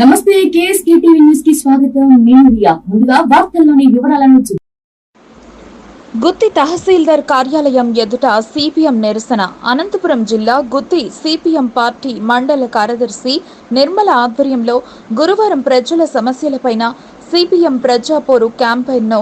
నమస్తే KSK TV న్యూస్కి స్వాగతం. నేను రియా. ముందుగా వార్తల్లోని వివరాలను గుత్తి తహసీల్దార్ కార్యాలయం ఎదుట సిపిఎం నిరసన. అనంతపురం జిల్లా గుత్తి సిపిఎం పార్టీ మండల కార్యదర్శి నిర్మల ఆధ్వర్యంలో గురువారం ప్రజల సమస్యలపైన సిపిఎం ప్రజాపోరు క్యాంపెయిన్ను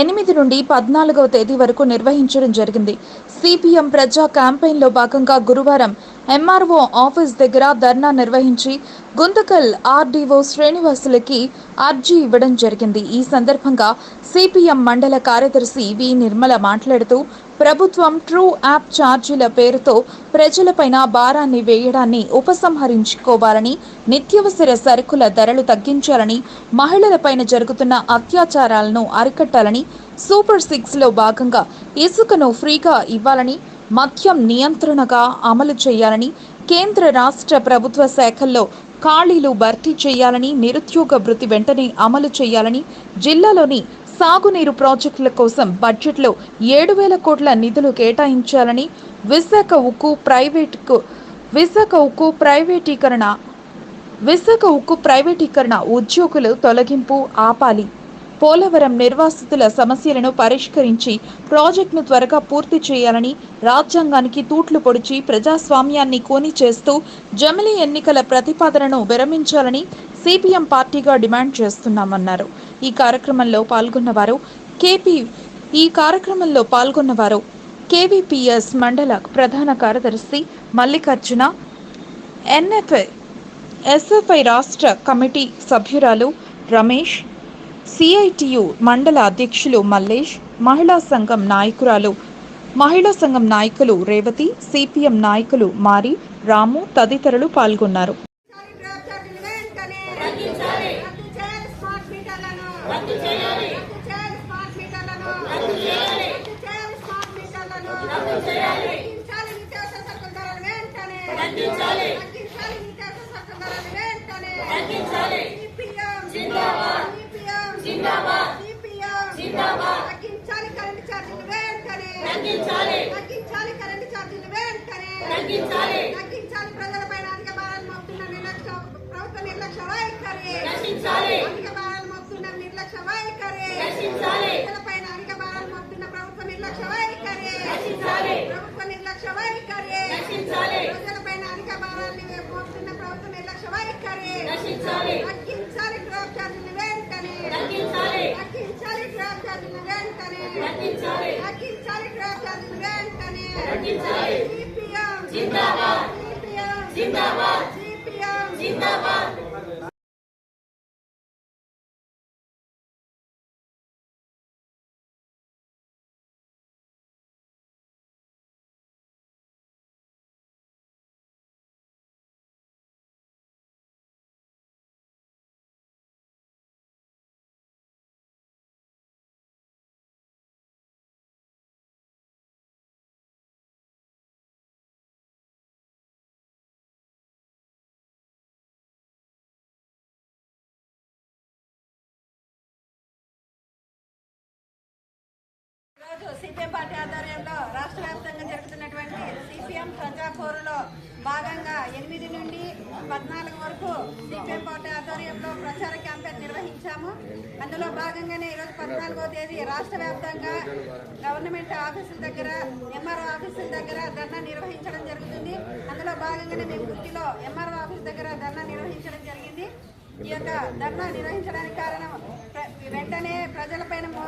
ఎనిమిది నుండి పద్నాలుగవ తేదీ వరకు నిర్వహించడం జరిగింది. సిపిఎం ప్రజా క్యాంపెయిన్లో భాగంగా గురువారం ఎంఆర్ఓ ఆఫీస్ దగ్గర ధర్నా నిర్వహించి గుంతకల్ ఆర్డీఓ శ్రీనివాసులకి అర్జీ ఇవ్వడం జరిగింది. ఈ సందర్భంగా సిపిఎం మండల కార్యదర్శి వి నిర్మల మాట్లాడుతూ ప్రభుత్వం ట్రూ యాప్ ఛార్జీల పేరుతో ప్రజలపైన భారాన్ని వేయడాన్ని ఉపసంహరించుకోవాలని నిత్యవసర సరుకుల ధరలు తగ్గించాలని మహిళలపైన జరుగుతున్న అత్యాచారాలను అరికట్టాలని సూపర్ సిక్స్లో భాగంగా ఇసుకను ఫ్రీగా ఇవ్వాలని మద్యం నియంత్రణగా అమలు చేయాలని కేంద్ర రాష్ట్ర ప్రభుత్వ శాఖల్లో ఖాళీలు భర్తీ చేయాలని నిరుద్యోగ వృత్తి వెంటనే అమలు చేయాలని జిల్లాలోని సాగునీరు ప్రాజెక్టుల కోసం బడ్జెట్లో ఏడు వేల కోట్ల నిధులు కేటాయించాలని విశాఖ ఉక్కు ప్రైవేటుకు విశాఖ ఉక్కు ప్రైవేటీకరణ విశాఖ ఉక్కు ప్రైవేటీకరణ ఉద్యోగులు తొలగింపు ఆపాలి. పోలవరం నిర్వాసితుల సమస్యలను పరిష్కరించి ప్రాజెక్టును త్వరగా పూర్తి చేయాలని రాజ్యాంగానికి తూట్లు పొడిచి ప్రజాస్వామ్యాన్ని కోని చేస్తూ జమిలీ ఎన్నికల ప్రతిపాదనను విరమించాలని సిపిఎం పార్టీగా డిమాండ్ చేస్తున్నామన్నారు. ఈ కార్యక్రమంలో పాల్గొన్నవారు కేపీ ఈ కార్యక్రమంలో పాల్గొన్నవారు కేవీపీఎస్ మండల ప్రధాన కార్యదర్శి మల్లికార్జున ఎన్ఎఫ్ఐ ఎస్ఎఫ్ఐ రాష్ట్ర కమిటీ సభ్యురాలు రమేష్ సిఐటియు మండల అధ్యక్షులు మల్లేష్ మహిళా సంఘం నాయకురాలు. మహిళా సంఘం నాయకులు రేవతి సిపిఎం నాయకులు మారి రాము తదితరులు పాల్గొన్నారు. రద్దు చేయాలి స్మార్ట్ మీటర్లను రద్దు చేయాలి స్మార్ట్ మీటర్లను రద్దు చేయాలి స్మార్ట్ మీటర్లను రద్దు చేయాలి తగ్గించాలి నిత్యావసర సరుకుల ధరలు వెంటనే తగ్గించాలి తగ్గించాలి నిత్యావసర సరుకుల ధరలు వెంటనే తగ్గించాలి సిపిఎం జిందాబాద్ సిపిఎం జిందాబాద్ సిపిఎం జిందాబాద్ తగ్గించాలి కరెంటు ఛార్జీలు వెంటనే తగ్గించాలి. తగ్గించాలి కరెంటు ఛార్జీలు వెంటనే తగ్గించాలి. తగ్గించాలి ప్రజలపైన అధిక భారాలు మోపుతున్న నిర్లక్ష్య ప్రభుత్వ నిర్లక్ష్య వైఖరి. రక్షించాలి అధిక భారాలు మోపుతున్న నిర్లక్ష్య వైఖరి. రక్షించాలి ప్రజలపైన అధిక భారాలు మోపుతున్న ప్రభుత్వ నిర్లక్ష్య వైఖరి. రక్షించాలి ప్రభుత్వ నిర్లక్ష్య వైఖరి. రక్షించాలి ప్రజలపైన అధిక భారాలు మోపుతున్న ప్రభుత్వ నిర్లక్ష్య వైఖరి. రక్షించాలి తగ్గించాలి డ్రాప్ ఛార్జీలు వెంటనే తగ్గించాలి తగ్గించాలి డ్రాప్ ఛార్జీలు వెంటనే తగ్గించాలి తగ్గించాలి డ్రాప్ ఛార్జీలు వెంటనే తగ్గించాలి రోజు సిపిఎం పార్టీ ఆధ్వర్యంలో రాష్ట్ర వ్యాప్తంగా జరుగుతున్నటువంటి సిపిఎం ప్రజాపోరులో భాగంగా ఎనిమిది నుండి పద్నాలుగు వరకు సిపిఎం పార్టీ ఆధ్వర్యంలో ప్రచార క్యాంపెయిన్ నిర్వహించాము. అందులో భాగంగానే ఈరోజు పద్నాలుగో తేదీ రాష్ట్ర వ్యాప్తంగా గవర్నమెంట్ ఆఫీసుల దగ్గర ఎంఆర్ఓ ఆఫీసుల దగ్గర ధర్నా నిర్వహించడం జరుగుతుంది. అందులో భాగంగానే మేము గుర్తిలో ఎంఆర్ఓ ఆఫీస్ దగ్గర ధర్నా నిర్వహించడం జరిగింది ఈ యొక్క ధర్నా నిర్వహించడానికి కారణం వెంటనే ప్రజలపైన మో-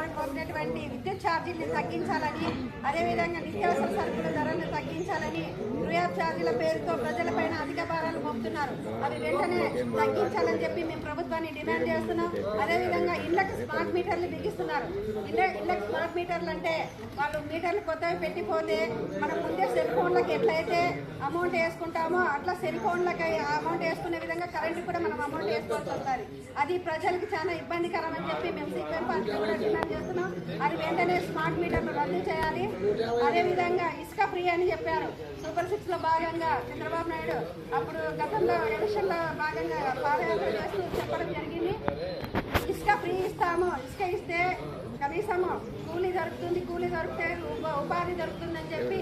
విద్యుత్ ఛార్జీలు తగ్గించాలని అదేవిధంగా నిత్యావసర సరుకుల ధరలను తగ్గించాలని రుయాబ్ ఛార్జీల పేరుతో ప్రజలపైన అధిక భారాలు మోపుతున్నారు. అవి వెంటనే తగ్గించాలని చెప్పి మేము ప్రభుత్వాన్ని డిమాండ్ చేస్తున్నాం. అదేవిధంగా ఇళ్ళకు స్మార్ట్ మీటర్లు బిగిస్తున్నారు. ఇళ్ళ ఇళ్ళకి స్మార్ట్ మీటర్లు అంటే వాళ్ళు మీటర్లు కొత్తవి పెట్టిపోతే మనం ముందే సెల్ ఫోన్లకు ఎట్లయితే అమౌంట్ వేసుకుంటామో అట్లా సెల్ ఫోన్లకి అమౌంట్ వేసుకునే విధంగా కరెంట్ కూడా మనం అమౌంట్ వేసుకోవాల్సి వస్తుంది. అది ప్రజలకు చాలా ఇబ్బందికరం అని చెప్పి మేము సిపిఎం పార్టీ కూడా డిమాండ్ చేస్తున్నాం. అది వెంటనే స్మార్ట్ మీటర్లు రద్దు చేయాలి. అదేవిధంగా ఇసుక ఫ్రీ అని చెప్పారు. సూపర్ సిక్స్లో భాగంగా చంద్రబాబు నాయుడు అప్పుడు గతంలో ఎలక్షన్లో భాగంగా పాదయాత్ర చేస్తూ చెప్పడం జరిగింది. ఫ్రీ ఇస్తాము. ఇసుక ఇస్తే కనీసం కూలీ దొరుకుతుంది కూలీ దొరికితే ఉపాధి దొరుకుతుందని చెప్పి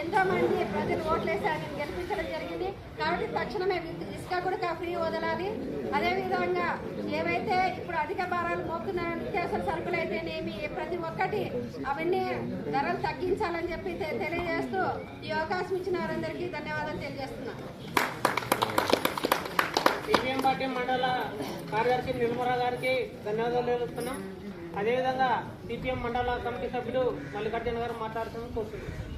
ఎంతో మంది ప్రజలు ఓట్లేసి గెలిపించడం జరిగింది. కాబట్టి తక్షణమే ఇసుక కూడా ఫ్రీ వదలాలి. అదేవిధంగా ఏవైతే ఇప్పుడు అధిక భారాలు మోపుతున్న నిత్యావసర సరుకులు అయితేనేమి ప్రతి ఒక్కటి అవన్నీ ధరలు తగ్గించాలని చెప్పి తెలియజేస్తూ ఈ అవకాశం ఇచ్చిన వారందరికీ ధన్యవాదాలు తెలియజేస్తున్నాను. పార్టీ మండల కార్యదర్శి నిర్మలా గారికి ధన్యవాదాలు తెలుపుతున్నాం. అదేవిధంగా సిపిఎం మండల కమిటీ సభ్యులు మల్లికార్జున గారు మాట్లాడుతున్నాం కోరుతున్నాం